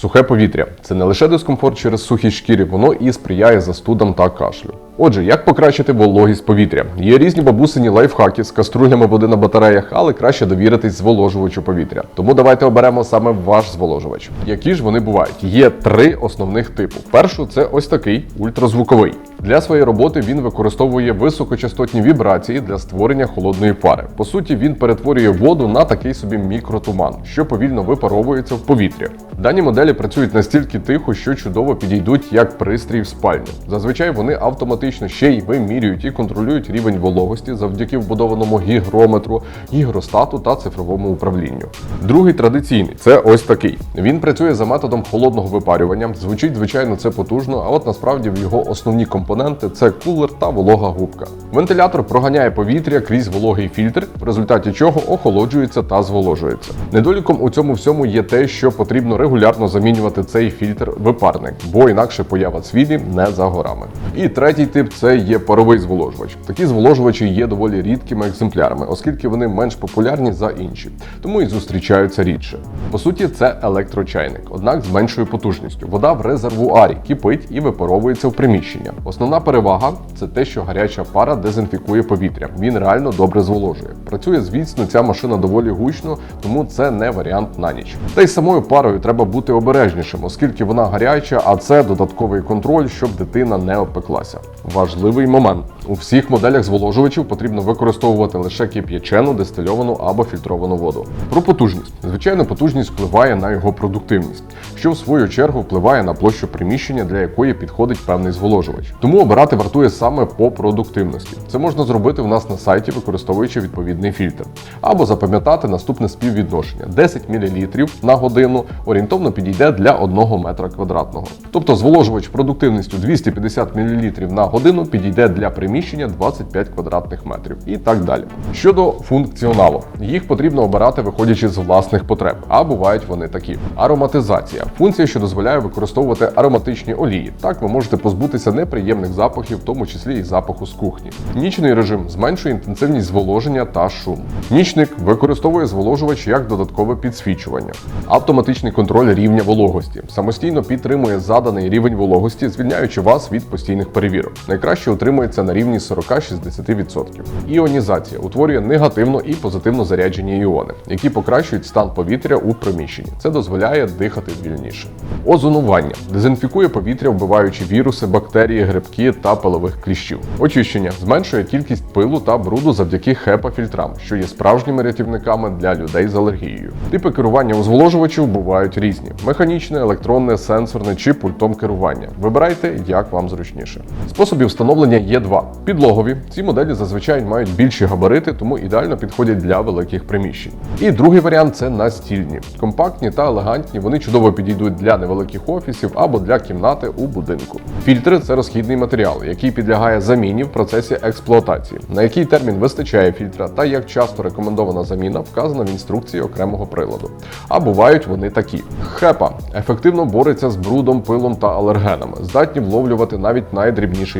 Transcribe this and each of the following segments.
Сухе повітря це не лише дискомфорт через сухі шкірі, воно і сприяє застудам та кашлю. Отже, як покращити вологість повітря? Є різні бабусині лайфхаки з каструлями води на батареях, але краще довіритись зволожувачу повітря. Тому давайте оберемо саме ваш зволожувач. Які ж вони бувають? Є три основних типу. Першу це ось такий ультразвуковий. Для своєї роботи він використовує високочастотні вібрації для створення холодної пари. По суті, він перетворює воду на такий собі мікротуман, що повільно випаровується в повітря. Дані моделі працюють настільки тихо, що чудово підійдуть як пристрій в спальню. Зазвичай вони автоматично ще й вимірюють і контролюють рівень вологості завдяки вбудованому гігрометру, гігростату та цифровому управлінню. Другий традиційний це ось такий. Він працює за методом холодного випарювання. Звучить, звичайно, це потужно, а от насправді в його основні компоненти це кулер та волога губка. Вентилятор проганяє повітря крізь вологий фільтр, в результаті чого охолоджується та зволожується. Недоліком у цьому всьому є те, що потрібно регулярно замінювати цей фільтр випарник, бо інакше поява цвілі не за горами. І третій тип це є паровий зволожувач. Такі зволожувачі є доволі рідкими екземплярами, оскільки вони менш популярні за інші, тому і зустрічаються рідше. По суті, це електрочайник, однак з меншою потужністю. Вода в резервуарі кипить і випаровується в приміщення. Основна перевага це те, що гаряча пара дезінфікує повітря. Він реально добре зволожує. Працює, звісно, ця машина доволі гучно, тому це не варіант на ніч. Та й самою парою треба бути обережнішим, оскільки вона гаряча, а це додатковий контроль, щоб дитина не опеклася. Важливий момент. У всіх моделях зволожувачів потрібно використовувати лише кип'ячену, дистильовану або фільтровану воду. Про потужність. Звичайно, потужність впливає на його продуктивність, що в свою чергу впливає на площу приміщення, для якої підходить певний зволожувач. Тому обирати вартує саме по продуктивності. Це можна зробити в нас на сайті, використовуючи відповідний фільтр, або запам'ятати наступне співвідношення: 10 мл на годину орієнтовно підійде для 1 метра квадратного. Тобто зволожувач продуктивністю 250 мл на годину підійде для приміщення 25 квадратних метрів і так далі. Щодо функціоналу, їх потрібно обирати виходячи з власних потреб, а бувають вони такі: ароматизація функція, що дозволяє використовувати ароматичні олії. Так ви можете позбутися неприємних запахів, в тому числі і запаху з кухні. Нічний режим зменшує інтенсивність зволоження та шум. Нічник використовує зволожувач як додаткове підсвічування. Автоматичний контроль рівня вологості самостійно підтримує заданий рівень вологості, звільняючи вас від постійних перевірок. Найкраще утримується на рівні 40-60%. Іонізація утворює негативно і позитивно заряджені іони, які покращують стан повітря у приміщенні. Це дозволяє дихати вільніше. Озонування дезінфікує повітря, вбиваючи віруси, бактерії, грибки та пилових кліщів. Очищення зменшує кількість пилу та бруду завдяки хепа-фільтрам, що є справжніми рятівниками для людей з алергією. Типи керування у зволожувачів бувають різні: механічне, електронне, сенсорне чи пультом керування. Вибирайте, як вам зручніше. Способів встановлення є два: підлогові. Ці моделі зазвичай мають більші габарити, тому ідеально підходять для великих приміщень. І другий варіант це настільні, компактні та елегантні. Вони чудово підійдуть для невеликих офісів або для кімнати у будинку. Фільтри це розхідний матеріал, який підлягає заміні в процесі експлуатації. На який термін вистачає фільтра та як часто рекомендована заміна вказана в інструкції окремого приладу. А бувають вони такі: хепа ефективно бореться з брудом, пилом та алергенами, здатні вловлювати навіть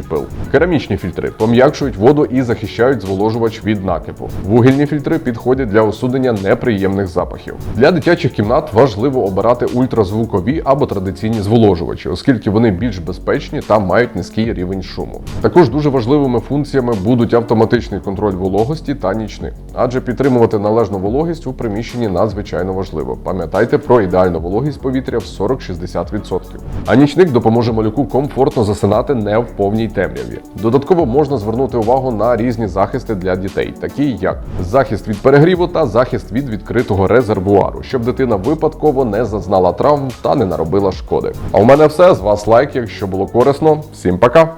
найдрібніший пил. Керамічні фільтри пом'якшують воду і захищають зволожувач від накипу. Вугільні фільтри підходять для усунення неприємних запахів. Для дитячих кімнат важливо обирати ультразвукові або традиційні зволожувачі, оскільки вони більш безпечні та мають низький рівень шуму. Також дуже важливими функціями будуть автоматичний контроль вологості та нічник, адже підтримувати належну вологість у приміщенні надзвичайно важливо. Пам'ятайте про ідеальну вологість повітря в 40-60%. А нічник допоможе малюку комфортно засинати не в повній темряві. Додатково можна звернути увагу на різні захисти для дітей, такі як захист від перегріву та захист від відкритого резервуару, щоб дитина випадково не зазнала травм та не наробила шкоди. А у мене все з вас лайк, якщо було корисно. Всім пока!